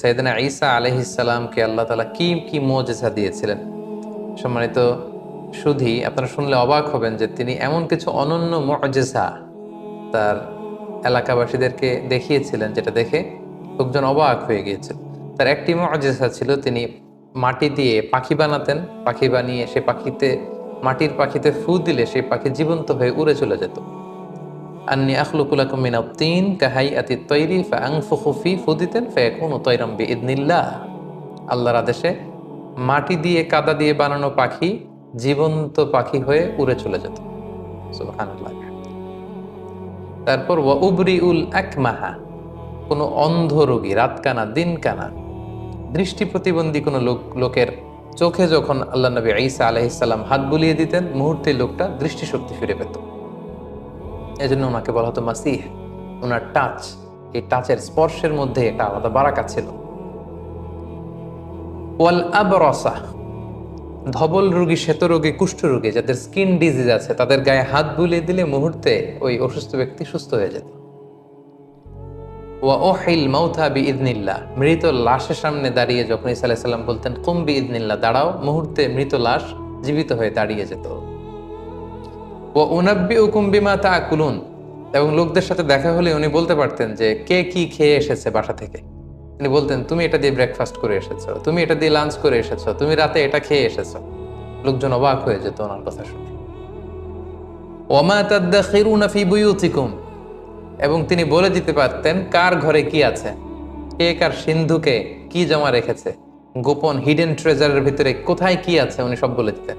সৈয়দনা ঈসা আলহিসাল্লামকে আল্লাহ তালা কি কি মজেসা দিয়েছিলেন? সম্মানিত শুধু আপনারা শুনলে অবাক হবেন যে তিনি এমন কিছু অনন্য মজেসা তার এলাকাবাসীদেরকে দেখিয়েছিলেন, যেটা দেখে লোকজন অবাক হয়ে গিয়েছিল। তার একটি মজেসা ছিল, তিনি মাটি দিয়ে পাখি বানাতেন, পাখি বানিয়ে সে পাখিতে, মাটির পাখিতে ফু দিলে সেই পাখি জীবন্ত হয়ে উড়ে চলে যেত। আন্নি আখলুকুলাকুম মিন আত-তিন কাহাইয়াতি তৈরি ফাআনফুখু ফি ফুদিতেন ফায়াকুনু তায়রাম বিইذنিল্লাহ আল্লাহর আদেশে মাটি দিয়ে কাদা দিয়ে বানানো পাখি জীবন্ত পাখি হয়ে উড়ে চলে যেত। সুবহানাল্লাহ। তারপর ওয়া উবরিউল আকমাহা, কোনো অন্ধ রোগী, রাতকানা, দিনকানা, দৃষ্টি প্রতিবন্ধী কোনো লোক, লোকের চোখে যখন আল্লাহ নবী ঈসা আলাইহিসসালাম হাত বুলিয়ে দিতেন, মুহূর্তে লোকটা দৃষ্টিশক্তি ফিরে পেত। এজন্য ওনাকে বলা হতো মাসিহ। ওনার টাচ এই টাচের স্পর্শের মধ্যে একটা আলাদা বারাকা ছিল। ওয়াল আবরসা, ধবল রোগী, শ্বেত রোগী, কুষ্ঠ রোগী, যাদের স্কিন ডিজিজ আছে, তাদের গায়ে হাত বুলিয়ে দিলে মুহূর্তে ওই অসুস্থ ব্যক্তি সুস্থ হয়ে যেত। ওয়া ওহিল মাউথা বি ইদনিল্লাহ মৃত লাশের সামনে দাঁড়িয়ে যখন ইসা আলাইসাল্লাম বলতেন, কুম বি ইদনিল্লাহ দাঁড়াও। মুহূর্তে মৃত লাশ জীবিত হয়ে দাঁড়িয়ে যেত। ও উনাব্বি উকুম্বিমা তা আকুলুন এবং লোকদের সাথে দেখা হলে উনি বলতে পারতেন যে, কে কি খেয়ে এসেছে বাসা থেকে? তিনি বলতেন, তুমি এটা দিয়ে ব্রেকফাস্ট করে এসেছ, তুমি এটা দিয়ে লাঞ্চ করে এসেছ, তুমি রাতে এটা খেয়ে এসেছ। লোকজন অবাক হয়ে যেত ওনার কথা শুনে। ওমা এবং তিনি বলে দিতে পারতেন, কার ঘরে কি আছে? কে কার সিন্ধুকে কি জমা রেখেছে? গোপন হিডেন ট্রেজারের ভিতরে কোথায় কি আছে? উনি সব বলে দিতেন।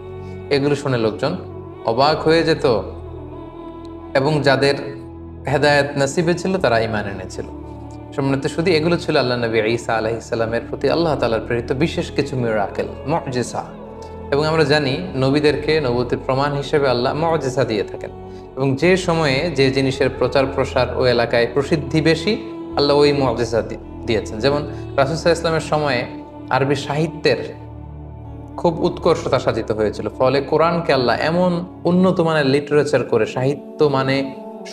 এগুলো শুনে লোকজন অবাক হয়ে যেত এবং যাদের হেদায়ত নসিবে ছিল, তারা ইমান এনেছিল। সম্মানিত শুধু এগুলো ছিল আল্লাহ নবী ঈসা আলাইসাল্লামের প্রতি আল্লাহ তালার প্রেরিত বিশেষ কিছু মিরাকেল মজেসা এবং আমরা জানি নবীদেরকে নবতির প্রমাণ হিসেবে আল্লাহ মজেসা দিয়ে থাকেন। এবং যে সময়ে যে জিনিসের প্রচার প্রসার ও এলাকায় প্রসিদ্ধি বেশি, আল্লাহ ওই মজেসা দিয়েছেন। যেমন রাসুসাহ ইসলামের সময়ে আরবি সাহিত্যের খুব উৎকর্ষতা সাজিত হয়েছিল। ফলে কোরআনকে আল্লাহ এমন উন্নত মানের লিটারেচার করে, সাহিত্য মানে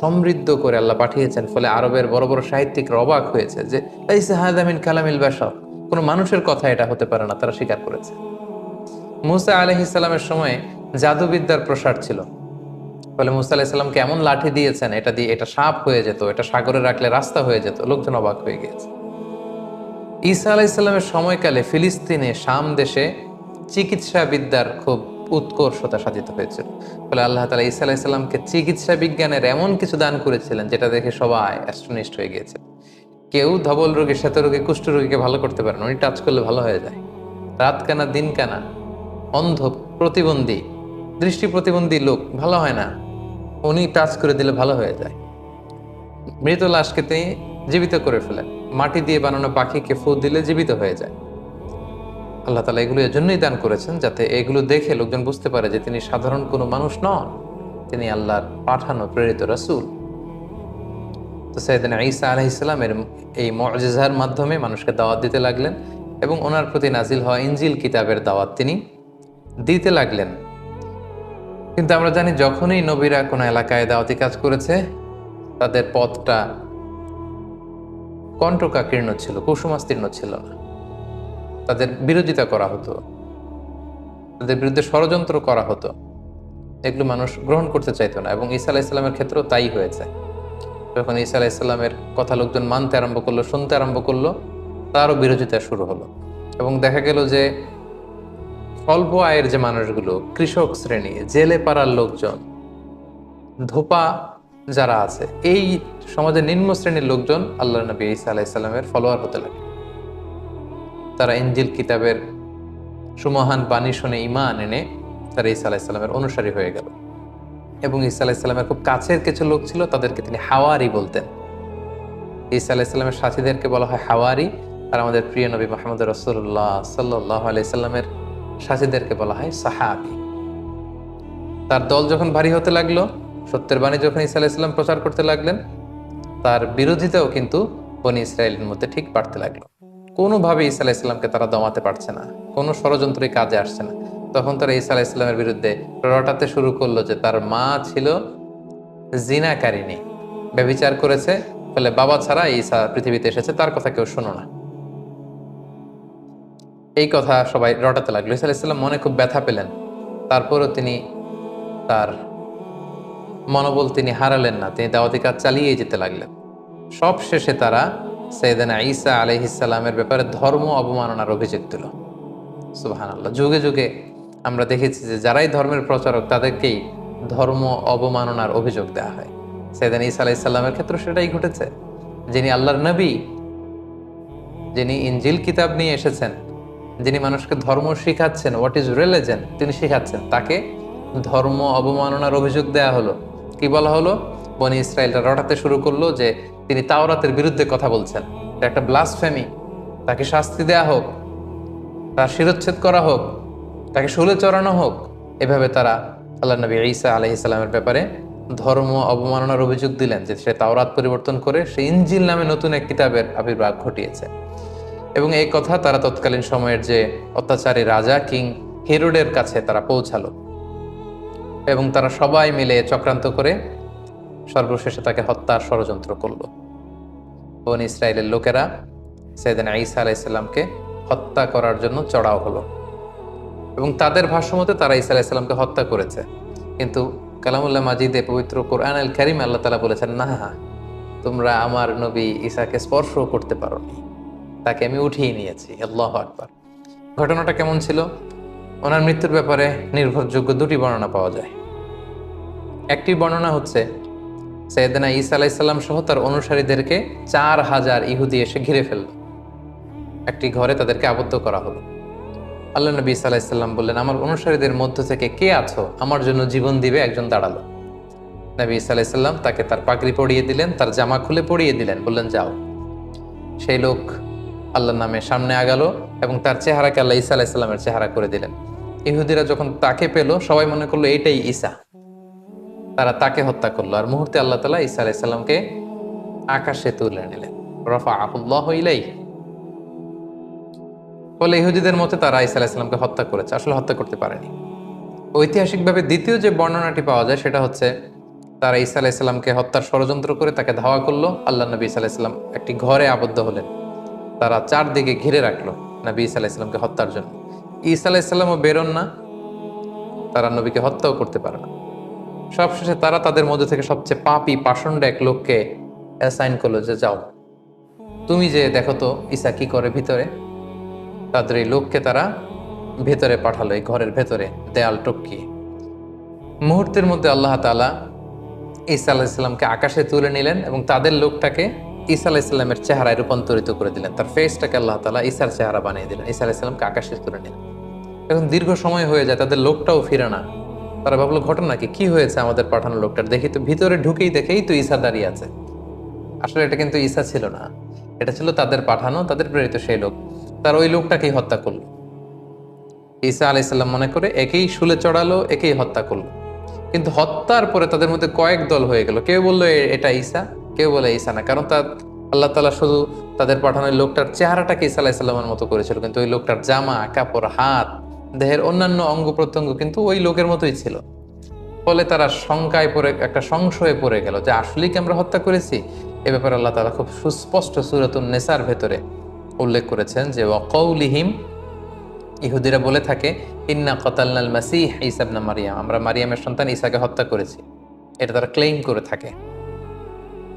সমৃদ্ধ করে আল্লাহ পাঠিয়েছেন। ফলে আরবের বড় বড় সাহিত্যিকরা অবাক হয়েছে যে এই সাহাদামিন কালামিল বাসা কোনো মানুষের কথা এটা হতে পারে না, তারা স্বীকার করেছে। মুসা আলহ ইসলামের সময় জাদুবিদ্যার প্রসার ছিল। ফলে মুসা আলাহিসাল্লামকে এমন লাঠি দিয়েছেন, এটা দিয়ে এটা সাপ হয়ে যেত, এটা সাগরে রাখলে রাস্তা হয়ে যেত, লোকজন অবাক হয়ে গিয়েছে। ঈসা আলাইসাল্লামের সময়কালে ফিলিস্তিনে শাম দেশে চিকিৎসা বিদ্যার খুব উৎকর্ষতা সাজিত হয়েছিল। ফলে আল্লাহ তালা ঈসা আলাইসাল্লামকে চিকিৎসা বিজ্ঞানের এমন কিছু দান করেছিলেন যেটা দেখে সবাই অ্যাস্ট্রোনিস্ট হয়ে গিয়েছে। কেউ ধবল রোগী, শ্বেত রোগী, কুষ্ঠ রোগীকে ভালো করতে পারেন উনি টাচ করলে ভালো হয়ে যায়। রাত কানা দিন কানা অন্ধ প্রতিবন্ধী, দৃষ্টি প্রতিবন্ধী লোক, ভালো হয় না, উনি টাচ করে দিলে ভালো হয়ে যায়। মৃত লাশকে তিনি জীবিত করে ফেলেন। মাটি দিয়ে বানানো পাখিকে ফু দিলে জীবিত হয়ে যায়। আল্লাহ তালা এগুলো এজন্যই দান করেছেন যাতে এগুলো দেখে লোকজন বুঝতে পারে যে তিনি সাধারণ কোনো মানুষ নন। তিনি আল্লাহর পাঠানো প্রেরিত রাসুল। তো সৈয়দিন ঈসা আলহ ইসলামের এই মজেজার মাধ্যমে মানুষকে দাওয়াত দিতে লাগলেন এবং ওনার প্রতি নাজিল হওয়া ইঞ্জিল কিতাবের দাওয়াত তিনি দিতে লাগলেন। কিন্তু আমরা জানি যখনই নবীরা কোনো এলাকায় দাওয়াতি কাজ করেছে, তাদের পথটা কণ্ঠকাকীর্ণ ছিল, কুসুমাস্তীর্ণ ছিল না। তাদের বিরোধিতা করা হতো। তাদের বিরুদ্ধে ষড়যন্ত্র করা হতো। এগুলো মানুষ গ্রহণ করতে চাইতো না এবং ঈসা আলাহ ইসলামের ক্ষেত্রেও তাই হয়েছে। যখন ঈসা আলাহ ইসলামের কথা লোকজন মানতে আরম্ভ করল, শুনতে আরম্ভ করল, তারও বিরোধিতা শুরু হলো। এবং দেখা গেল যে অল্প আয়ের যে মানুষগুলো, কৃষক শ্রেণি, জেলে পাড়ার লোকজন, ধোপা যারা আছে, এই সমাজের নিম্ন শ্রেণির লোকজন আল্লাহ নবী ঈসা আলাইসাল্লামের ফলোয়ার হতে লাগে তারা ইঞ্জিল কিতাবের সুমহান বাণী শুনে ইমান এনে তারা ঈসা আলাইসাল্লামের অনুসারী হয়ে গেল। এবং ঈসা আলাইসাল্লামের খুব কাছের কিছু লোক ছিল, তাদেরকে তিনি হাওয়ারি বলতেন। ঈসা আলাইসাল্লামের সাথীদেরকে বলা হয় হাওয়ারি, আর আমাদের প্রিয় নবী মাহমুদ রসুল্লাহ সাল্লাহ আলাইসাল্লামের সাথীদেরকে বলা হয় সাহাবি। তার দল যখন ভারী হতে লাগল, সত্যের বাণী যখন ঈসা আলাইসাল্লাম প্রচার করতে লাগলেন, তার বিরোধিতাও কিন্তু বনি ইসরায়েলের মধ্যে ঠিক বাড়তে লাগল। কোনোভাবে ঈসা আলাইসাল্লামকে তারা দমাতে পারছে না, কোনো ষড়যন্ত্রই কাজে আসছে না। তখন তারা ঈসা আলাইসাল্লামের বিরুদ্ধে রটাতে শুরু করল যে তার মা ছিল জিনাকারিনী ব্যবিচার করেছে, ফলে বাবা ছাড়া ঈসা পৃথিবীতে এসেছে, তার কথা কেউ শোনো না। এই কথা সবাই রটাতে লাগল। ঈসা আলাইসাল্লাম মনে খুব ব্যথা পেলেন। তারপরও তিনি তার মনোবল তিনি হারালেন না, তিনি দাওয়াতি কাজ চালিয়ে যেতে লাগলেন। সব শেষে তারা সৈয়দানা ঈসা আলহিসাল্লামের ব্যাপারে ধর্ম অবমাননার অভিযোগ দিল সুবাহান আল্লাহ যুগে যুগে আমরা দেখেছি যে যারাই ধর্মের প্রচারক, তাদেরকেই ধর্ম অবমাননার অভিযোগ দেওয়া হয়। সৈয়দান ঈসা আলাইসাল্লামের ক্ষেত্রে সেটাই ঘটেছে। যিনি আল্লাহর নবী, যিনি ইঞ্জিল কিতাব নিয়ে এসেছেন, যিনি মানুষকে ধর্ম শিখাচ্ছেন হোয়াট ইজ রিলিজেন তিনি শিখাচ্ছেন, তাকে ধর্ম অবমাননার অভিযোগ দেয়া হলো। কি বলা হলো? বনি ইসরায়েলরা রটাতে শুরু করল যে তিনি তাওরাতের বিরুদ্ধে কথা বলছেন। একটা ব্লাসফেমি তাকে শাস্তি দেয়া হোক, তার শিরোচ্ছেদ করা হোক, তাকে শুলে চড়ানো হোক, এভাবে তারা আল্লাহ নবী ঈসা আলহ ইসলামের ব্যাপারে ধর্ম অবমাননার অভিযোগ দিলেন যে সে তাওরাত পরিবর্তন করে সে ইঞ্জিল নামে নতুন এক কিতাবের আবির্ভাব ঘটিয়েছে। এবং এই কথা তারা তৎকালীন সময়ের যে অত্যাচারী রাজা কিং হেরোডের কাছে তারা পৌঁছালো। এবং তারা সবাই মিলে চক্রান্ত করে সর্বশেষে তাকে হত্যার ষড়যন্ত্র করল। বন ইসরায়েলের লোকেরা সেদিন ঈসা আলাইসাল্লামকে হত্যা করার জন্য চড়াও হলো এবং তাদের ভাষ্যমতে তারা ঈসা আলাইসাল্লামকে হত্যা করেছে। কিন্তু কালামুল্লাহ মাজিদে পবিত্র কোরআন আল কারিম আল্লাহ তালা বলেছেন, না, তোমরা আমার নবী ঈসাকে স্পর্শ করতে পারো তাকে আমি উঠিয়ে নিয়েছি। আল্লাহ আকবার। ঘটনাটা কেমন ছিল? ওনার মৃত্যুর ব্যাপারে নির্ভরযোগ্য দুটি বর্ণনা পাওয়া যায়। একটি বর্ণনা হচ্ছে সৈয়দনা ঈসা আলাইসাল্লাম সহ তার অনুসারীদেরকে চার হাজার ইহুদি এসে ঘিরে ফেলল। একটি ঘরে তাদেরকে আবদ্ধ করা হলো। আল্লাহ নবী আলাইসাল্লাম বললেন, আমার অনুসারীদের মধ্য থেকে কে আছো? আমার জন্য জীবন দিবে একজন দাঁড়াল। নবী আলাইসাল্লাম তাকে তার পাগড়ি পরিয়ে দিলেন, তার জামা খুলে পরিয়ে দিলেন, বললেন, যাও। সেই লোক আল্লাহর নামে সামনে আগালো এবং তার চেহারাকে আল্লাহ ঈসা আলাইসাল্লামের চেহারা করে দিলেন। ইহুদিরা যখন তাকে পেল, সবাই মনে করল এইটাই ঈসা। তারা তাকে হত্যা করল। আর মুহূর্তে আল্লাহ তালা ঈসা আলাইসাল্লামকে আকাশে তুলে নিলেন। রফা আহুল্লাহ ইলাই ফলে ইহুদিদের মতে তারা ঈসা আলাইসাল্লামকে হত্যা করেছে। আসলে হত্যা করতে পারেনি। ঐতিহাসিকভাবে দ্বিতীয় যে বর্ণনাটি পাওয়া যায়, সেটা হচ্ছে তারা ঈসা আলাইসাল্লামকে হত্যার ষড়যন্ত্র করে তাকে ধাওয়া করল। আল্লাহ নবী ঈসা আলাইসাল্লাম একটি ঘরে আবদ্ধ হলেন। তারা চারদিকে ঘিরে রাখল নবী ঈসা আলাইসাল্লামকে হত্যার জন্য। ঈসা আলাইসাল্লামও বেরোন না। তারা নবীকে হত্যাও করতে পারে না। সবশেষে তারা তাদের মধ্যে থেকে সবচেয়ে পাপি পাষণ্ড এক লোককে অ্যাসাইন করল যে, যাও, তুমি যে দেখো তো ঈসা কি করে ভিতরে? তাদের এই লোককে তারা ভেতরে পাঠালো, এই ঘরের ভেতরে, দেয়াল টপকিয়ে মুহূর্তের মধ্যে আল্লাহ তালা ঈসা আলাহিসাল্লামকে আকাশে তুলে নিলেন এবং তাদের লোকটাকে ঈসা আলাহিসাল্লামের চেহারায় রূপান্তরিত করে দিলেন। তার ফেসটাকে আল্লাহ তালা ঈসার চেহারা বানিয়ে দিলেন, ঈসা আলাহিসাল্লামকে আকাশে তুলে নিলেন। এখন দীর্ঘ সময় হয়ে যায়, তাদের লোকটাও ফিরে না। তারা ভাবলো, ঘটনা কি? কি হয়েছে আমাদের পাঠানো লোকটার? দেখি তো, ভিতরে ঢুকেই দেখেই তো ঈসা দাঁড়িয়ে আছে। আসলে এটা কিন্তু ঈসা ছিল না। এটা ছিল তাদের পাঠানো, তাদের প্রেরিত সেই লোক। তার ওই লোকটাকেই হত্যা করল। ঈসা আলাইসাল্লাম মনে করে একেই শুলে চড়ালো, একেই হত্যা করল। কিন্তু হত্যার পরে তাদের মধ্যে কয়েক দল হয়ে গেল। কেউ বলল এটা ঈসা কেউ বলে ঈসা না। কারণ তার, আল্লাহ তালা শুধু তাদের পাঠানো লোকটার চেহারাটাকে ঈসা আলাইসাল্লামের মতো করেছিল। কিন্তু ওই লোকটার জামা, কাপড়, হাত দেহের অন্যান্য অঙ্গ প্রত্যঙ্গ কিন্তু ওই লোকের মতোই ছিল। ফলে তারা শঙ্কায় পড়ে, একটা সংশয়ে পড়ে গেল যে আসলেই কি আমরা হত্যা করেছি? এ ব্যাপারে আল্লাহ তালা খুব সুস্পষ্ট সুরতুন নেসার ভেতরে উল্লেখ করেছেন যে, ওয়াকৌলিহিম ইহুদিরা বলে থাকে, ইন্না কতালনাল মাসিহ ইসাবনা মারিয়াম আমরা মারিয়ামের সন্তান ঈসাকে হত্যা করেছি। এটা তারা ক্লেইম করে থাকে।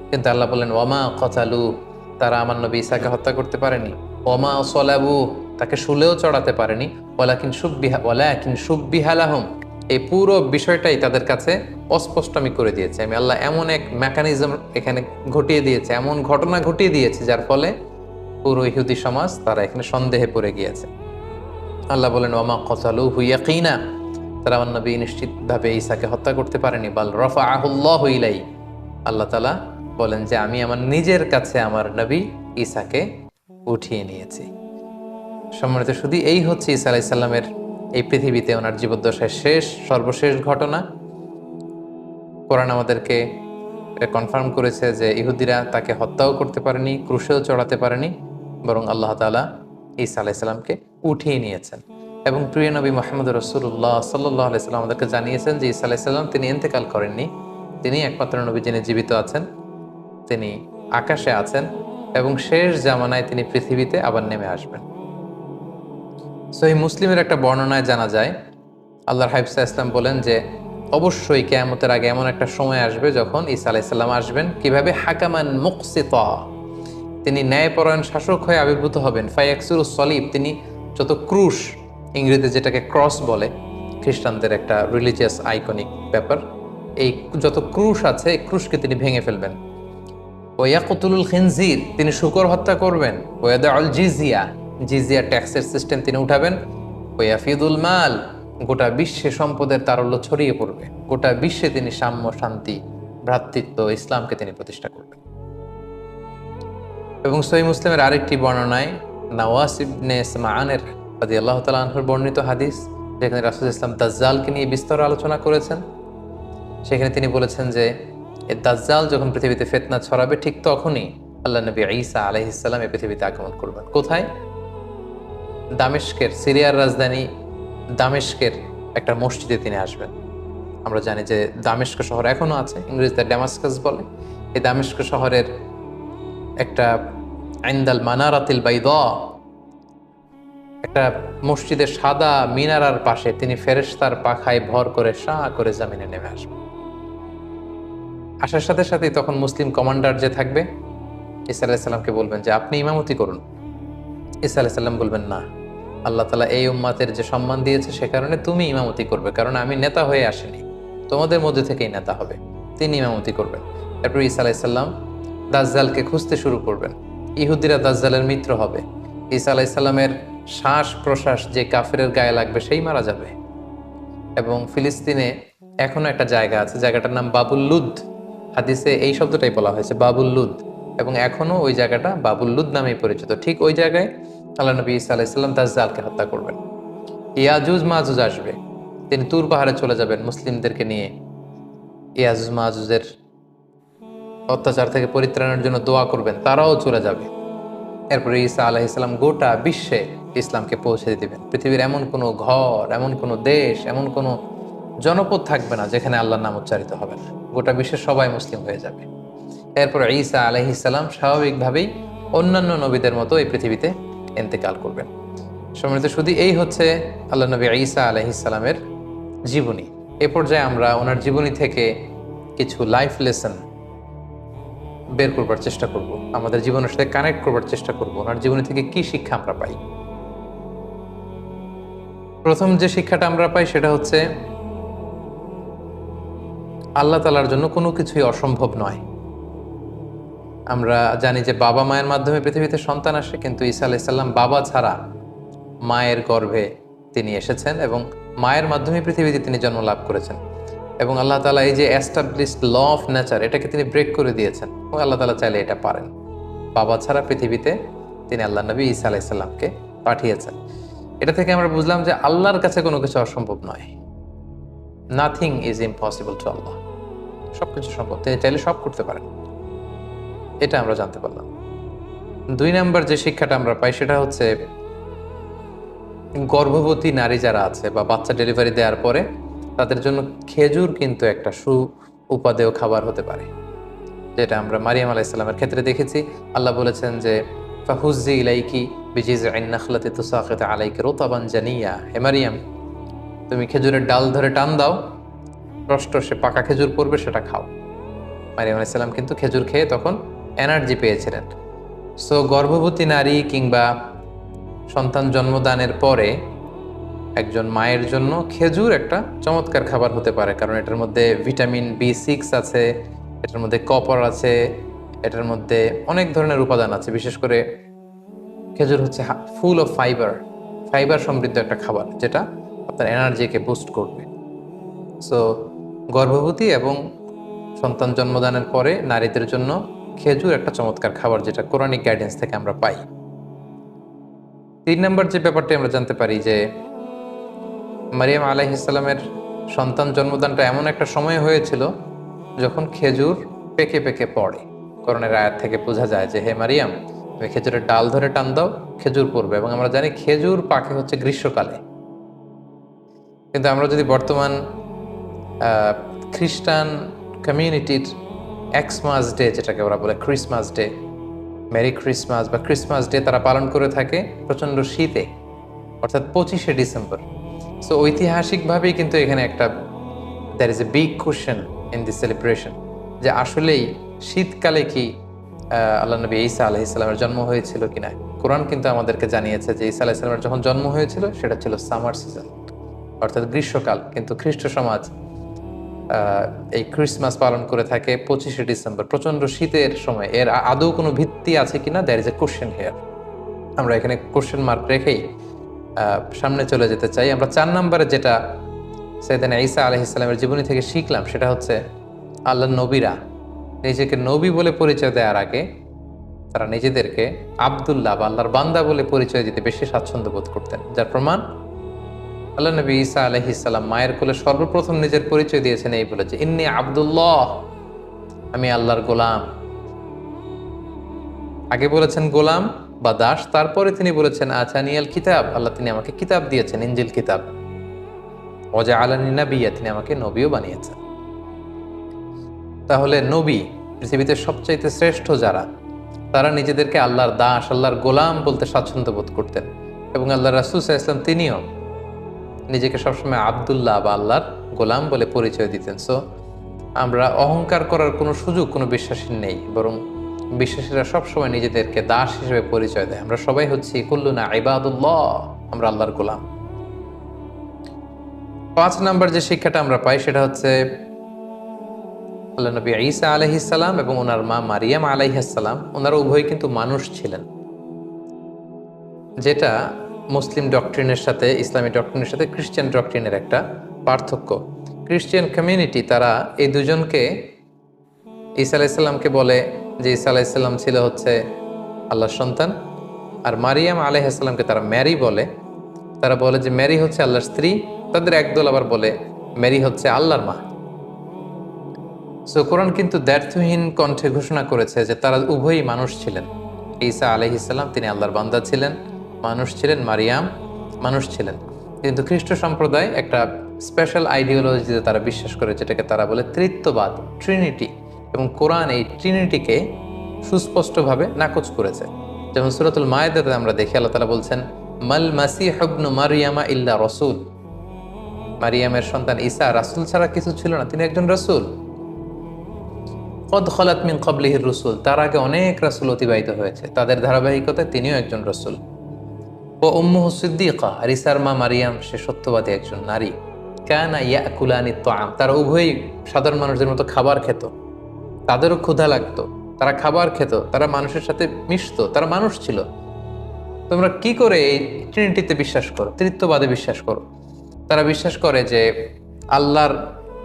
কিন্তু আল্লাহ বলেন ওমা কতালু তারা আমার নবী ঈসাকে হত্যা করতে পারেনি। ওমা সলাবু তাকে শুলেও চড়াতে পারেনি। ওলাকিন সুব্বিহা ওলাকিন সুব্বিহালাহম এই পুরো বিষয়টাই তাদের কাছে অস্পষ্ট আমি করে দিয়েছি। আমি আল্লাহ এমন এক মেকানিজম এখানে ঘটিয়ে দিয়েছে, এমন ঘটনা ঘটিয়ে দিয়েছে, যার ফলে পুরো ইহুদি সমাজ তারা এখানে সন্দেহে পড়ে গিয়েছে। আল্লাহ বলেন ওমা কচালু হুইয়া কিনা তারা নবী নিশ্চিতভাবে ঈসাকে হত্যা করতে পারেনি। বাল রফা আহুল্লাহ ইলাই। আল্লাহ তালা বলেন যে, আমি আমার নিজের কাছে আমার নবী ঈসাকে উঠিয়ে নিয়েছি। সম্মানিত শুধু এই হচ্ছে ঈসা আলাইসাল্লামের এই পৃথিবীতে ওনার জীবদ্দশায় শেষ, সর্বশেষ ঘটনা। কোরআন আমাদেরকে কনফার্ম করেছে যে ইহুদিরা তাকে হত্যাও করতে পারেনি, ক্রুশেও চড়াতে পারেনি, বরং আল্লাহ তালা ঈসা আলাইসাল্লামকে উঠিয়ে নিয়েছেন। এবং প্রিয় নবী মোহাম্মদ রসুল্লাহ সাল্লাহ আলাইসাল্লাম আমাদেরকে জানিয়েছেন যে ঈসা আলাইসাল্লাম তিনি ইন্তেকাল করেননি। তিনি একমাত্র নবী যিনি জীবিত আছেন, তিনি আকাশে আছেন এবং শেষ জামানায় তিনি পৃথিবীতে আবার নেমে আসবেন। সহি মুসলিমের একটা বর্ণনায় জানা যায়, আল্লাহর হাইফসা ইসলাম বলেন যে, অবশ্যই কেয়ামতের আগে এমন একটা সময় আসবে যখন ঈসা আলাইসাল্লাম আসবেন, কীভাবে? হাকামান মুকসিত, তিনি ন্যায়পরায়ণ শাসক হয়ে আবির্ভূত হবেন। ফাইয়াকসুর সলিব, তিনি যত ক্রুশ ইংরেজিতে যেটাকে ক্রস বলে, খ্রিস্টানদের একটা রিলিজিয়াস আইকনিক ব্যাপার। এই যত ক্রুশ আছে, এই ক্রুশকে তিনি ভেঙে ফেলবেন। ওয়াকুতুল খিনজির, তিনি শুকর হত্যা করবেন। ওয়াদা আল জিজিয়া জিজিয়া ট্যাক্সের সিস্টেম তিনি উঠাবেন ওয়াফিদুল মাল গোটা বিশ্বে সম্পদের তারল্য ছড়িয়ে পড়বে। গোটা বিশ্বে তিনি সাম্য, শান্তি, ভ্রাতৃত্ব, ইসলামকে তিনি প্রতিষ্ঠা করবেন। এবং সহি মুসলিমের আরেকটি বর্ণনায় নওয়াস ইবনে ইসমাআনের রাদি আল্লাহ তালাহুর বর্ণিত হাদিস, যেখানে রাসুল ইসলাম দাজ্জালকে নিয়ে বিস্তর আলোচনা করেছেন। সেখানে তিনি বলেছেন যে, এ দাজ্জাল যখন পৃথিবীতে ফেতনা ছড়াবে ঠিক তখনই আল্লাহ নবী ঈসা আলহিসাল্লাম এই পৃথিবীতে আগমন করবেন। কোথায়? দামেস্কের, সিরিয়ার রাজধানী দামেস্কের একটা মসজিদে তিনি আসবেন। আমরা জানি যে দামেস্ক শহর এখনও আছে ইংরেজিতে ড্যামাস্কাস বলে। এই দামেস্ক শহরের একটা আইন্দাল মানারাতিল বাইদ, একটা মসজিদের সাদা মিনারার পাশে তিনি ফেরেশতার পাখায় ভর করে সা করে জামিনে নেমে আসবেন। আসার সাথে সাথে তখন মুসলিম কমান্ডার যে থাকবে ইসা আলাইসাল্লামকে বলবেন যে, আপনি ইমামতি করুন। ইসা আলাইসাল্লাম বলবেন, না। আল্লাহ তালা এই উম্মাতের যে সম্মান দিয়েছে সে কারণে তুমি ইমামতি করবে, কারণ আমি নেতা হয়ে আসিনি। তোমাদের মধ্যে থেকেই নেতা হবে। তিনি ইমামতি করবেন। তারপর ইসা আলাইসাল্লাম দাজ্জালকে খুঁজতে শুরু করবেন। ইহুদিরা দাজ্জালের মিত্র হবে। ইসা আলাইসাল্লামের শ্বাস প্রশ্বাস যে কাফেরের গায়ে লাগবে সেই মারা যাবে। এবং ফিলিস্তিনে এখনও একটা জায়গা আছে, জায়গাটার নাম বাবুল্লুদ হাদিসে এই শব্দটাই বলা হয়েছে বাবুল্লুদ এবং এখনও ওই জায়গাটা বাবুল্লুদ নামেই পরিচিত। ঠিক ওই জায়গায় আল্লাহ নবী ইসা আলাইসাল্লাম দাজ্জালকে হত্যা করবেন। ইয়াজুজ মাজুজ আসবে। তিনি তুর পাহাড়ে চলে যাবেন মুসলিমদেরকে নিয়ে। ইয়াজুজ মাজুজের অত্যাচার থেকে পরিত্রাণের জন্য দোয়া করবেন, তারাও চলে যাবে। এরপরে ঈসা আলাহ ইসলাম গোটা বিশ্বে ইসলামকে পৌঁছে দিবেন। পৃথিবীর এমন কোনো ঘর, এমন কোনো দেশ, এমন কোনো জনপদ থাকবে না যেখানে আল্লাহর নাম উচ্চারিত হবে না। গোটা বিশ্বের সবাই মুসলিম হয়ে যাবে। এরপর ঈসা আলহ ইসলাম স্বাভাবিকভাবেই অন্যান্য নবীদের মতো এই পৃথিবীতে এন্তেকাল করবেন। সম্মানিত শুধু এই হচ্ছে আল্লাহ নবী ঈসা আলহ ইসলামের জীবনী। এ পর্যায়ে আমরা ওনার জীবনী থেকে কিছু লাইফ লেসন বের করবার চেষ্টা করব। আমাদের জীবনের সাথে কানেক্ট করবার চেষ্টা করব। ওনার জীবনী থেকে কি শিক্ষা আমরা পাই? প্রথম যে শিক্ষাটা আমরা পাই সেটা হচ্ছে, আল্লাহ তালার জন্য কোনো কিছুই অসম্ভব নয়। আমরা জানি যে বাবা মায়ের মাধ্যমে পৃথিবীতে সন্তান আসে, কিন্তু ঈসা আলাইসাল্লাম বাবা ছাড়া মায়ের গর্ভে তিনি এসেছেন এবং মায়ের মাধ্যমে পৃথিবীতে তিনি জন্ম লাভ করেছেন। এবং আল্লাহ তালা এই যে অ্যাস্টাবলিশড ল অফ নেচার এটাকে তিনি ব্রেক করে দিয়েছেন। এবং আল্লাহ তালা চাইলে এটা পারেন। বাবা ছাড়া পৃথিবীতে তিনি আল্লাহ নবী ঈসা আলাইসাল্লামকে পাঠিয়েছেন। এটা থেকে আমরা বুঝলাম যে আল্লাহর কাছে কোনো কিছু অসম্ভব নয়। নাথিং ইজ ইম্পসিবল টু আল্লাহ সব কিছু সম্ভব। তিনি চাইলে সব করতে পারেন। এটা আমরা জানতে পারলাম। দুই নাম্বার যে শিক্ষাটা আমরা পাই সেটা হচ্ছে গর্ভবতী নারী যারা আছে বা বাচ্চা ডেলিভারি দেওয়ার পরে তাদের জন্য খেজুর কিন্তু একটা সু উপাদেয় খাবার হতে পারে। যেটা আমরা মারিয়াম আলাইসাল্লামের ক্ষেত্রে দেখেছি। আল্লাহ বলেছেন যে ফাহুজি ইলাইকি বিজিজ আইনাখলাতে তুসাখেতে আলাইকে রোতাবান জানিয়া। হে মারিয়াম, তুমি খেজুরের ডাল ধরে টান দাও। রষ্ট সে পাকা খেজুর পড়বে, সেটা খাও। মারিয়াম আলাইসাল্লাম কিন্তু খেজুর খেয়ে তখন এনার্জি পেয়েছিলেন। সো গর্ভবতী নারী কিংবা সন্তান জন্মদানের পরে একজন মায়ের জন্য খেজুর একটা চমৎকার খাবার হতে পারে। কারণ এটার মধ্যে ভিটামিন বি সিক্স আছে, এটার মধ্যে কপার আছে, এটার মধ্যে অনেক ধরনের উপাদান আছে। বিশেষ করে খেজুর হচ্ছে ফুল অফ ফাইবার ফাইবার সমৃদ্ধ একটা খাবার যেটা আপনার এনার্জিকে বুস্ট করবে। সো গর্ভবতী এবং সন্তান জন্মদানের পরে নারীদের জন্য খেজুর একটা চমৎকার খাবার যেটা কোরআনিক গাইডেন্স থেকে আমরা পাই। তিন নম্বর যে ব্যাপারটি আমরা জানতে পারি যে মারিয়াম আলাইহিসাল্লামের সন্তান জন্মদানটা এমন একটা সময় হয়েছিল যখন খেজুর পেকে পেকে পড়ে। করণের আয়াত থেকে বোঝা যায় যে, হে মারিয়াম, তুমি খেজুরের ডাল ধরে টান দাও, খেজুর পড়বে। এবং আমরা জানি খেজুর পাকে হচ্ছে গ্রীষ্মকালে। কিন্তু আমরা যদি বর্তমান খ্রিস্টান কমিউনিটির এক্সমাস ডে যেটাকে ওরা বলে ক্রিসমাস ডে মেরি ক্রিসমাস বা ক্রিসমাস ডে তারা পালন করে থাকে প্রচণ্ড শীতে, অর্থাৎ পঁচিশে ডিসেম্বর। সো ঐতিহাসিকভাবেই কিন্তু এখানে একটা there is a big question in this celebration যে আসলেই শীতকালে কি আল্লাহ নবী ঈসা আলহ ইসলামের জন্ম হয়েছিল কিনা? কোরআন কিন্তু আমাদেরকে জানিয়েছে যে ঈসা আলাহ ইসলামের যখন জন্ম হয়েছিল, সেটা ছিল সামার সিজন অর্থাৎ গ্রীষ্মকাল, কিন্তু খ্রিস্ট সমাজ এই ক্রিসমাস পালন করে থাকে পঁচিশে ডিসেম্বর প্রচণ্ড শীতের সময়। এর আদৌ কোনো ভিত্তি আছে কিনা? There is a question here আমরা এখানে কোশ্চেন মার্ক রেখেই সামনে চলে যেতে চাই। আমরা চার নম্বরে যেটা সেদিন ঈসা আলহ ইসলামের জীবনী থেকে শিখলাম, সেটা হচ্ছে আল্লাহ নবীরা নিজেকে নবী বলে পরিচয় দেওয়ার আগে তারা নিজেদেরকে আবদুল্লাহ বা আল্লাহর বান্দা বলে পরিচয় দিতে বেশি স্বাচ্ছন্দ্য বোধ করতেন। যার প্রমাণ আল্লাহ নবী ঈসা আলহিসাল্লাম মায়ের কোলে সর্বপ্রথম নিজের পরিচয় দিয়েছেন, এই বলে যে ইন্নি আবদুল্লাহ, আমি আল্লাহর গোলাম। আগে বলেছেন গোলাম বা দাস, তারপরে তিনি বলেছেন আচানিয়াল কিতাব। আল্লাহ তিনি আমাকে কিতাব দিয়েছেন ইঞ্জিল কিতাব। অজা আলানি নাবিয়া, তিনি আমাকে নবীও বানিয়েছেন। তাহলে নবী পৃথিবীতে সবচাইতে শ্রেষ্ঠ যারা, তারা নিজেদেরকে আল্লাহর দাস, আল্লাহর গোলাম বলতে স্বাচ্ছন্দ্য বোধ করতেন এবং আল্লাহ রাসুল ইসলাম তিনিও নিজেকে সবসময় আবদুল্লাহ বা আল্লাহর গোলাম বলে পরিচয় দিতেন। সো আমরা অহংকার করার কোনো সুযোগ, কোনো বিশ্বাসী নেই। বরং বিশ্বাসীরা সবসময় নিজেদেরকে দাস হিসেবে পরিচয় দেয়। আমরা সবাই হচ্ছি কুল্লুনা ইবাদুল্লাহ, আমরা আল্লাহর গোলাম। পাঁচ নাম্বার যে শিক্ষাটা আমরা পাই, সেটা হচ্ছে আল্লাহ নবী ঈসা আলহিসাল্লাম এবং ওনার মা মারিয়াম আলাইহাসাল্লাম ওনারা উভয় কিন্তু মানুষ ছিলেন। যেটা মুসলিম ডক্ট্রিনের সাথে, ইসলামী ডক্ট্রিনের সাথে খ্রিস্টান ডক্ট্রিনের একটা পার্থক্য। খ্রিস্টান কমিউনিটি তারা এই দুজনকে ঈসা আলাইসাল্লামকে বলে যে ঈসা আলাইসাল্লাম ছিল হচ্ছে আল্লাহর সন্তান আর মারিয়াম আলাইহাসাল্লামকে তারা ম্যারি বলে। তারা বলে যে ম্যারি হচ্ছে আল্লাহর স্ত্রী, তাদের একদল আবার বলে ম্যারি হচ্ছে আল্লাহর মা। সো কোরআন কিন্তু দ্ব্যর্থহীন কণ্ঠে ঘোষণা করেছে যে তারা উভয়ই মানুষ ছিলেন। ঈসা আলহিসাল্লাম তিনি আল্লাহর বান্দা ছিলেন। মানুষ ছিলেন মারিয়াম, মানুষ ছিলেন। কিন্তু খ্রিস্ট সম্প্রদায় একটা স্পেশাল আইডিওলজিতে তারা বিশ্বাস করে, যেটাকে তারা বলে তৃত্ববাদ ট্রিনিটি এবং কোরআন এই ট্রিনিটিকে সুস্পষ্টভাবে নাকচ করেছে। যেমন সুরাতুল মায়েদাতে আমরা দেখি, আল্লাহ তালা বলছেন, মাল মাসি হবনু মারিয়ামা ইল্লা রসুল। মারিয়ামের সন্তান ঈসা রাসুল ছাড়া কিছু ছিল না, তিনি একজন রসুল। কদ খলাত মিন কবলিহির রসুল, তার আগে অনেক রাসুল অতিবাহিত হয়েছে। তাদের ধারাবাহিকতায় তিনিও একজন রসুল। ও উম্মু সিদ্দিকা আর মা মারিয়াম, সে সত্যবাদী একজন নারী। কানা ইয়া কুলানি তাম তারা উভয়ই সাধারণ মানুষদের মতো খাবার খেত। তাদেরও ক্ষুধা লাগতো। তারা খাবার খেত, তারা মানুষের সাথে মিশতো, তারা মানুষ ছিল। তোমরা কি করে এই ট্রিনিটিতে বিশ্বাস করো তৃত্ববাদে বিশ্বাস করো? তারা বিশ্বাস করে যে আল্লাহর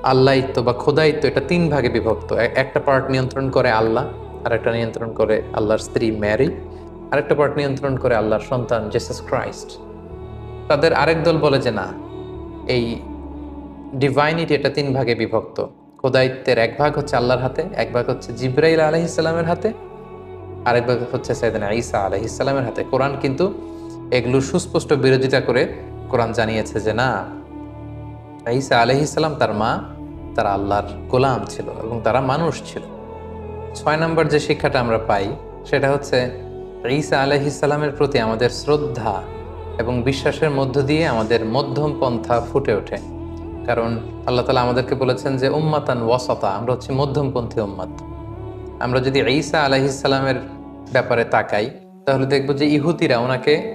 আল্লাহিত্ব বা খোদায়িত্ব এটা তিন ভাগে বিভক্ত। একটা পার্ট নিয়ন্ত্রণ করে আল্লাহ আর একটা নিয়ন্ত্রণ করে আল্লাহর স্ত্রী ম্যারি। আরেকটা পার্ট নিয়ন্ত্রণ করে আল্লাহর সন্তান জেসাস ক্রাইস্ট তাদের আরেক দল বলে যে, না, এই ডিভাইনিটি এটা তিন ভাগে বিভক্ত। খোদায়িত্বের এক ভাগ হচ্ছে আল্লাহর হাতে, এক ভাগ হচ্ছে জিব্রাইল আলহিসাল্লামের হাতে, আরেক ভাগ হচ্ছে সাইদানা ঈসা আলহিসাল্লামের হাতে। কোরআন কিন্তু এগুলো সুস্পষ্ট বিরোধিতা করে কোরআন জানিয়েছে যে, না, ঈসা আলহিসাল্লাম তার মা, তারা আল্লাহর গোলাম ছিল এবং তারা মানুষ ছিল। ছয় নম্বর যে শিক্ষাটা আমরা পাই, সেটা হচ্ছে ঈসা আলহিসাল্লামের প্রতি আমাদের শ্রদ্ধা এবং বিশ্বাসের মধ্য দিয়ে আমাদের মধ্যম পন্থা ফুটে ওঠে। কারণ আল্লাহ তালা আমাদেরকে বলেছেন যে, উম্মাতান ওয়াসতা আমরা হচ্ছে মধ্যমপন্থী উম্মাত। আমরা যদি ঈসা আলহিসাল্লামের ব্যাপারে তাকাই, তাহলে দেখব যে ইহুদিরা ওনাকে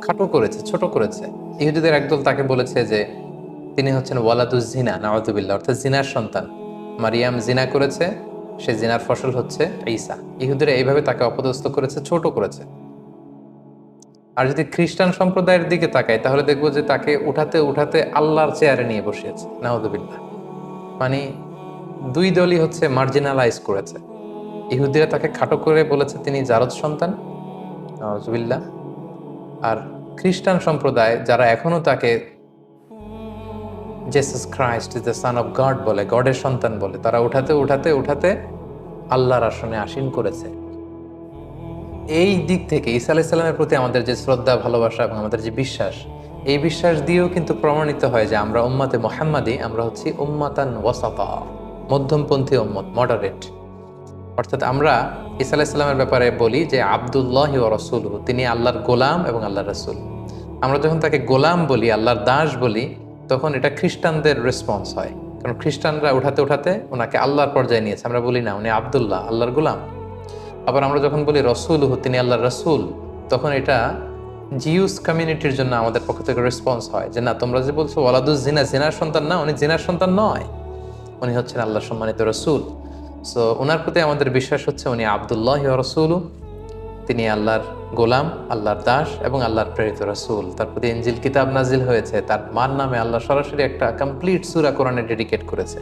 খাটো করেছে, ছোট করেছে। ইহুদিদের একদল তাকে বলেছে যে, তিনি হচ্ছেন ওয়ালাদুজ জিনা অর্থাৎ জিনার সন্তান। মারিয়াম জিনা করেছে সে জিনার ফসল হচ্ছে ঈসা। ইহুদিরা এইভাবে তাকে অপদস্থ করেছে, ছোট করেছে। আর যদি খ্রিস্টান সম্প্রদায়ের দিকে তাকাই তাহলে দেখব যে তাকে উঠাতে উঠাতে আল্লাহর চেয়ারে নিয়ে বসিয়েছে। নাহদুবিল্লাহ মানে দুই দলই হচ্ছে মার্জিনালাইজ করেছে। ইহুদিরা তাকে খাটো করে বলেছে, তিনি জারদ সন্তান। নাহজুবিল্লাহ আর খ্রিস্টান সম্প্রদায় যারা এখনও তাকে Jesus Christ is the son of God বলে, গডের সন্তান বলে, তারা উঠাতে উঠাতে উঠাতে আল্লাহর আসনে আসীন করেছে। এই দিক থেকে ঈসা আলাইসাল্লামের প্রতি আমাদের যে শ্রদ্ধা, ভালোবাসা এবং আমাদের যে বিশ্বাস, এই বিশ্বাস দিয়েও কিন্তু প্রমাণিত হয় যে আমরা উম্মাতে মোহাম্মদী, আমরা হচ্ছি উম্মাতান ওয়াসাতা, মধ্যমপন্থী উম্মত মডারেট অর্থাৎ আমরা ঈসা আলাইসাল্লামের ব্যাপারে বলি যে আবদুল্লাহ ও রসুল তিনি আল্লাহর গোলাম এবং আল্লাহর রসুল। আমরা যখন তাকে গোলাম বলি, আল্লাহর দাস বলি তখন এটা খ্রিস্টানদের রেসপন্স হয়। কারণ খ্রিস্টানরা উঠাতে উঠাতে ওনাকে আল্লাহর পর্যায়ে নিয়েছে। আমরা বলি না, উনি আবদুল্লাহ, আল্লাহর গোলাম। আবার আমরা যখন বলি রসুল তিনি আল্লাহর রসুল, তখন এটা জিউস কমিউনিটির জন্য আমাদের পক্ষ থেকে রেসপন্স হয় যে, না, তোমরা যে বলছো, ওয়ালাদুস জিনা, জিনার সন্তান না, উনি জিনার সন্তান নয়। উনি হচ্ছেন আল্লাহ সম্মানিত রসুল। সো ওনার প্রতি আমাদের বিশ্বাস হচ্ছে উনি আবদুল্লাহ রসুল তিনি আল্লাহর গোলাম, আল্লাহর দাস এবং আল্লাহর প্রেরিত রাসুল। তার প্রতি এঞ্জিল কিতাব নাজিল হয়েছে। তার মার নামে আল্লাহ সরাসরি একটা কমপ্লিট সুরা কোরআনে ডেডিকেট করেছে।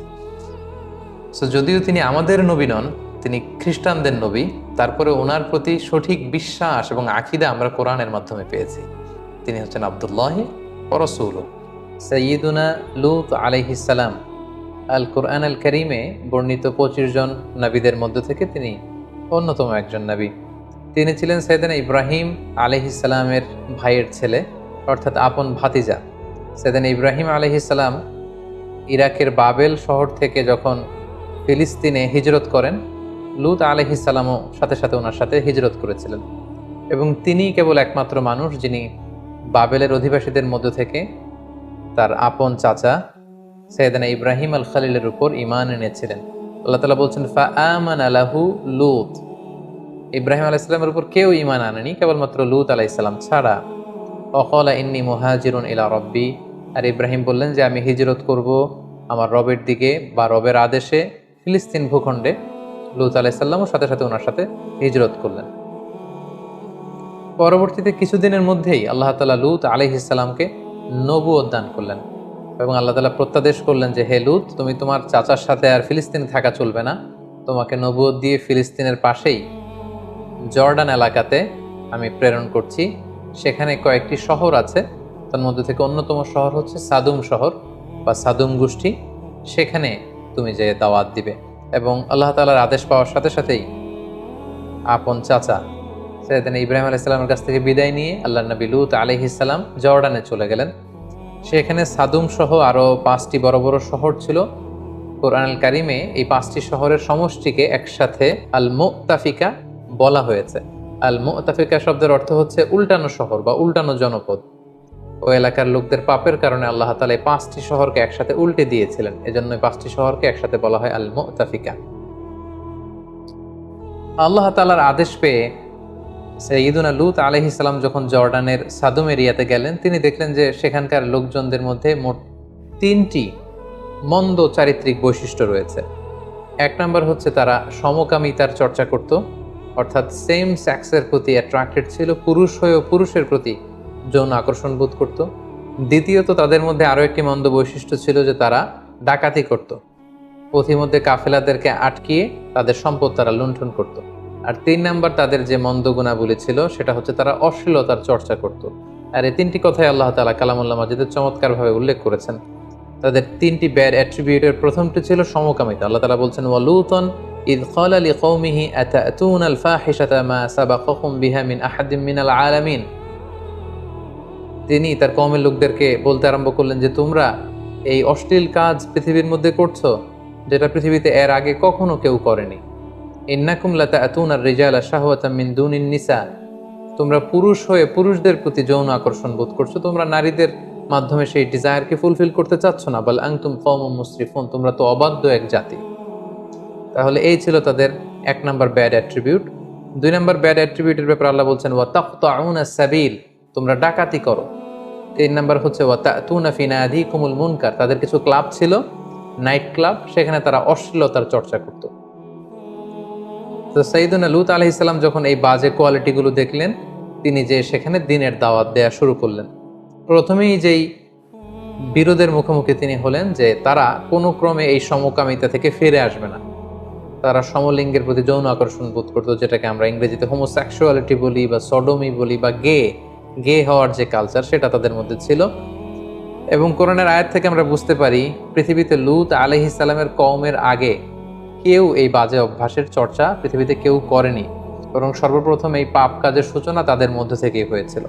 সো যদিও তিনি আমাদের নবী নন, তিনি খ্রিস্টানদের নবী, তারপরে ওনার প্রতি সঠিক বিশ্বাস এবং আকিদা আমরা কোরআনের মাধ্যমে পেয়েছি। তিনি হচ্ছেন আবদুল্লাহ পরসুল সৈয়দুনা লুত আলাইহিসালাম আল কোরআন আল করিমে বর্ণিত পঁচিশ জন নবীদের মধ্য থেকে তিনি অন্যতম একজন নবী। তিনি ছিলেন সৈয়দানা ইব্রাহিম আলহিসাল্লামের ভাইয়ের ছেলে, অর্থাৎ আপন ভাতিজা। সেদিন ইব্রাহিম আলহিসাল্লাম ইরাকের বাবেল শহর থেকে যখন ফিলিস্তিনে হিজরত করেন, লুত আলহিসাল্লামও সাথে সাথে ওনার সাথে হিজরত করেছিলেন। এবং তিনি কেবল একমাত্র মানুষ যিনি বাবেলের অধিবাসীদের মধ্য থেকে তার আপন চাচা সৈয়দানা ইব্রাহিম আল খালিলের উপর ইমান এনেছিলেন। আল্লাহ তালা বলছেন ফা আমান আলাহু লুত। ইব্রাহিম আলাইসালামের উপর কেউ ইমান আনেনি, কেবলমাত্র লুত আলাইসাল্লাম ছাড়া। অকলা ইন্নি মুহাজিরুন ইলা রব্বি। আর ইব্রাহিম বললেন যে, আমি হিজরত করব আমার রবের দিকে বা রবের আদেশে ফিলিস্তিন ভূখণ্ডে। লুত আলাইসাল্লামও সাথে সাথে ওনার সাথে হিজরত করলেন। পরবর্তীতে কিছুদিনের মধ্যেই আল্লাহ তালা লুত আলহিসাল্লামকে নবুয়ত দান করলেন এবং আল্লাহ তালা প্রত্যাদেশ করলেন যে, হে লুত, তুমি তোমার চাচার সাথে আর ফিলিস্তিনে থাকা চলবে না। তোমাকে নবুয়ত দিয়ে ফিলিস্তিনের পাশেই জর্ডান এলাকাতে আমি প্রেরণ করছি। সেখানে কয়েকটি শহর আছে। তার মধ্যে থেকে অন্যতম শহর হচ্ছে সাদুম শহর বা সাদুম গোষ্ঠী। সেখানে তুমি যে দাওয়াত দিবে এবং আল্লাহ তালার আদেশ পাওয়ার সাথে সাথেই আপন চাচা সেদিন ইব্রাহিম আলাইসাল্লামের কাছ থেকে বিদায় নিয়ে আল্লাহ নবী লুত আলহিসাল্লাম জর্ডানে চলে গেলেন। সেখানে সাদুম সহ আরও পাঁচটি বড় বড় শহর ছিল। কোরআন কারিমে এই পাঁচটি শহরের সমষ্টিকে একসাথে আল মুতাফিকা বলা হয়েছে। আল মুতাফিকা শব্দের অর্থ হচ্ছে উল্টানো শহর বা উল্টানো জনপদ। ও এলাকার লোকদের পাপের কারণে আল্লাহ তালা পাঁচটি শহরকে একসাথে উল্টে দিয়েছিলেন। এজন্য পাঁচটি শহরকে একসাথে বলা হয় আল মুতাফিকা আল্লাহ তালার আদেশ পেয়ে সৈয়দুনা লুত আলহিসাল্লাম যখন জর্ডানের সাদুম এরিয়াতে গেলেন, তিনি দেখলেন যে সেখানকার লোকজনদের মধ্যে মোট তিনটি মন্দ চারিত্রিক বৈশিষ্ট্য রয়েছে। এক নম্বর হচ্ছে তারা সমকামিতার চর্চা করত। অর্থাৎ সেম সেক্সের প্রতি অ্যাট্রাক্টেড ছিল পুরুষ হয়েও পুরুষের প্রতি যৌন আকর্ষণ বোধ করত। দ্বিতীয়ত তাদের মধ্যে আরও একটি মন্দ বৈশিষ্ট্য ছিল যে তারা ডাকাতি করত। পথিমধ্যে কাফেলাদেরকে আটকিয়ে তাদের সম্পদ তারা লুণ্ঠন করত। আর তিন নাম্বার তাদের যে মন্দ গুণাবলী ছিল, সেটা হচ্ছে তারা অশ্লীলতার চর্চা করত। আর এই তিনটি কথাই আল্লাহ তালা কালামুল্লাহ মাজিদের চমৎকারভাবে উল্লেখ করেছেন। তাদের তিনটি ব্যাড অ্যাট্রিবিউটের প্রথমটি ছিল সমকামিতা। আল্লাহ তালা বলছেন ওয়ালুতন ইদ কল আলী কৌমিহি আতুন আল ফাহিসাতা মা সাবা আহাদিম মিন আল তিনি তার কমের লোকদেরকে বলতে আরম্ভ করলেন যে, তোমরা এই অশ্লীল কাজ পৃথিবীর মধ্যে করছ, যেটা পৃথিবীতে এর আগে কখনো কেউ করেনি। ইন্নাকুম লাতা আতুন আর শাহওয়াতা মিন দুনিন নিসা। তোমরা পুরুষ হয়ে পুরুষদের প্রতি যৌন আকর্ষণ বোধ করছ, তোমরা নারীদের মাধ্যমে সেই ডিজায়ারকে ফুলফিল করতে চাচ্ছ না। বল আংতুম কম মুসরিফোন তোমরা তো অবাধ্য এক জাতি। তাহলে এই ছিল তাদের এক নাম্বার ব্যাড অ্যাট্রিবিউট দুই নাম্বার ব্যাড অ্যাট্রিবিউটের ব্যাপারে আল্লাহ বলছেন, ওয়া তাকতাউনা সাবিল, তোমরা ডাকাতি করো। তিন নাম্বার হচ্ছে, ওয়া তাতুনা ফি নাদিকুমুল মুনকার, তাদের কিছু ক্লাব ছিল নাইট ক্লাব সেখানে তারা অশ্লীলতার চর্চা করত। তো সঈদুনা লুত আলহ ইসলাম যখন এই বাজে কোয়ালিটিগুলো দেখলেন, তিনি যে সেখানে দিনের দাওয়াত দেয়া শুরু করলেন। প্রথমেই যেই বিরোধের মুখোমুখি তিনি হলেন যে তারা কোনো ক্রমে এই সমকামিতা থেকে ফিরে আসবে না। তারা সমলিঙ্গের প্রতি যৌন আকর্ষণ বোধ করতো, যেটাকে আমরা ইংরেজিতে হোমোসেক্সুয়ালিটি বলি বা সডমি বলি বা গে গে হওয়ার যে কালচার সেটা তাদের মধ্যে ছিল। এবং কোরআনের আয়াত থেকে আমরা বুঝতে পারি, পৃথিবীতে লুত আলহি সালামের কওমের আগে কেউ এই বাজে অভ্যাসের চর্চা পৃথিবীতে কেউ করেনি। বরং সর্বপ্রথম এই পাপ কাজের সূচনা তাদের মধ্যে থেকেই হয়েছিল।